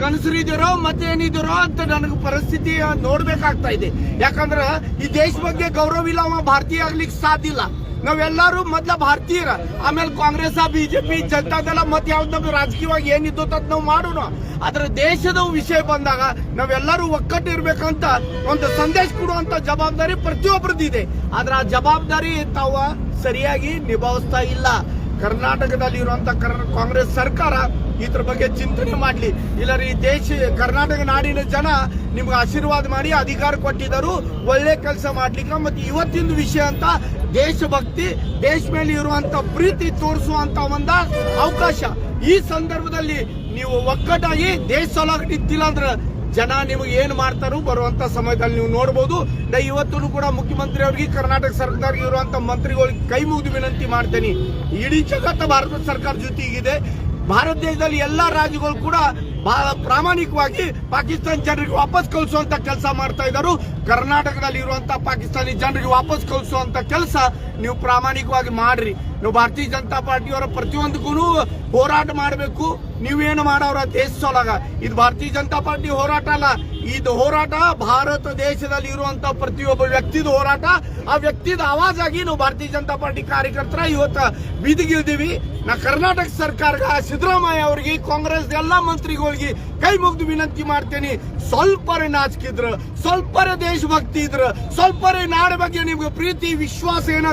ಕನಸರಿದಿರೋ ಮತ್ತೇನಿದಿರೋ ಅಂತ ನನಗೆ ಪರಿಸ್ಥಿತಿ ನೋಡ್ಬೇಕಾಗ್ತಾ ಇದೆ. ಯಾಕಂದ್ರ ಈ ದೇಶ ಬಗ್ಗೆ ಗೌರವ ಇಲ್ಲ, ಅವ ಭಾರತೀಯ ಆಗ್ಲಿಕ್ಕೆ ಸಾಧ್ಯ ಇಲ್ಲ. ನಾವೆಲ್ಲರೂ ಮೊದ್ಲ ಭಾರತೀಯರ. ಆಮೇಲೆ ಕಾಂಗ್ರೆಸ್, ಬಿಜೆಪಿ, ಜನತಾದಳ ಮತ್ತೆ ಯಾವ್ದು ನಮ್ಗೆ ರಾಜಕೀಯವಾಗಿ ಏನಿದ್ದು ಅಂತ ನಾವು ಮಾಡೋಣ. ಆದ್ರೆ ದೇಶದ ವಿಷಯ ಬಂದಾಗ ನಾವೆಲ್ಲರೂ ಒಕ್ಕಟ್ಟಿರ್ಬೇಕಂತ ಒಂದು ಸಂದೇಶ ಕೊಡುವಂತ ಜವಾಬ್ದಾರಿ ಪ್ರತಿಯೊಬ್ಬರದಿದೆ ಆದ್ರೆ ಆ ಜವಾಬ್ದಾರಿ ತಾವ ಸರಿಯಾಗಿ ನಿಭಾಯಿಸ್ತಾ ಇಲ್ಲ. ಕರ್ನಾಟಕದಲ್ಲಿ ಇರುವಂತ ಕಾಂಗ್ರೆಸ್ ಸರ್ಕಾರ ಇದ್ರ ಬಗ್ಗೆ ಚಿಂತನೆ ಮಾಡ್ಲಿ. ಈ ದೇಶ, ಕರ್ನಾಟಕ ನಾಡಿನ ಜನ ನಿಮ್ಗೆ ಆಶೀರ್ವಾದ ಮಾಡಿ, ಅಧಿಕಾರ ಕೊಟ್ಟಿದ್ದರು, ಒಳ್ಳೆ ಕೆಲಸ ಮಾಡ್ಲಿಕ್ಕೆ. ಮತ್ತೆ ಇವತ್ತಿನ ವಿಷಯ ಅಂತ, ದೇಶಭಕ್ತಿ, ದೇಶ ಮೇಲೆ ಇರುವಂತ ಪ್ರೀತಿ ತೋರಿಸುವಂತ ಒಂದ ಅವಕಾಶ. ಈ ಸಂದರ್ಭದಲ್ಲಿ ನೀವು ಒಕ್ಕಟಾಗಿ ದೇಶ ಸಲುವಾಗಿ ಅಂದ್ರೆ ಜನ ನಿಮಗೆ ಏನು ಮಾಡ್ತಾರೋ ಬರುವಂತ ಸಮಯದಲ್ಲಿ ನೀವು ನೋಡಬಹುದು ನಾ ಇವತ್ತು ಕೂಡ ಮುಖ್ಯಮಂತ್ರಿ ಅವರಿಗೆ ಕರ್ನಾಟಕ ಸರ್ಕಾರ ಇರುವಂತ ಮಂತ್ರಿಗಳಿಗೆ ಕೈ ಮುಗಿದು ವಿನಂತಿ ಮಾಡ್ತೇನೆ. ಇಡೀ ಜಗತ್ತ ಭಾರತ ಸರ್ಕಾರ ಜೊತೆಗಿದೆ. ಭಾರತ ದೇಶದಲ್ಲಿ ಎಲ್ಲಾ ರಾಜ್ಯಗಳು ಕೂಡ ಬಹಳ ಪ್ರಾಮಾಣಿಕವಾಗಿ ಪಾಕಿಸ್ತಾನ ಜನರಿಗೆ ವಾಪಸ್ ಕಳಿಸುವಂತ ಕೆಲಸ ಮಾಡ್ತಾ ಇದ್ದಾರೆ. ಕರ್ನಾಟಕದಲ್ಲಿ ಇರುವಂತ ಪಾಕಿಸ್ತಾನಿ ಜನರಿಗೆ ವಾಪಸ್ ಕಳಿಸುವಂತ ಕೆಲಸ ನೀವು ಪ್ರಾಮಾಣಿಕವಾಗಿ ಮಾಡ್ರಿ. ನೀವು ಭಾರತೀಯ ಜನತಾ ಪಾರ್ಟಿಯವರ ಪ್ರತಿಯೊಂದಕ್ಕೂ ಹೋರಾಟ ಮಾಡಬೇಕು. ನೀವೇನು ಮಾಡೋರ ದೇಶ ಸೊಲಗ ಇದು ಭಾರತೀಯ ಜನತಾ ಪಾರ್ಟಿ ಹೋರಾಟ ಅಲ್ಲ. ಇದು ಹೋರಾಟ ಭಾರತ ದೇಶದಲ್ಲಿ ಇರುವಂತ ಪ್ರತಿಯೊಬ್ಬ ವ್ಯಕ್ತಿದ ಹೋರಾಟ. ಆ ವ್ಯಕ್ತಿದ ಆವಾಜ್ ಆಗಿ ನಾವು ಭಾರತೀಯ ಜನತಾ ಪಾರ್ಟಿ ಕಾರ್ಯಕರ್ತರ ಇವತ್ತ ಬೀದಿಗಿಳಿದೀವಿ. ನಾ ಕರ್ನಾಟಕ ಸರ್ಕಾರ ಸಿದ್ದರಾಮಯ್ಯ ಅವರಿಗೆ ಕಾಂಗ್ರೆಸ್ ಎಲ್ಲಾ ಮಂತ್ರಿಗಳಿಗೆ ಕೈ ಮುಗಿದು ವಿನಂತಿ ಮಾಡ್ತೇನೆ. ಸ್ವಲ್ಪರೇ ನಾಚಿಕಿದ್ರ ಸ್ವಲ್ಪರೇ ದೇಶಭಕ್ತಿ ಇದ್ರ, ಸ್ವಲ್ಪರೇ ನಾಡ ಬಗ್ಗೆ ನಿಮ್ಗೆ ಪ್ರೀತಿ, ವಿಶ್ವಾಸ ಏನಾರು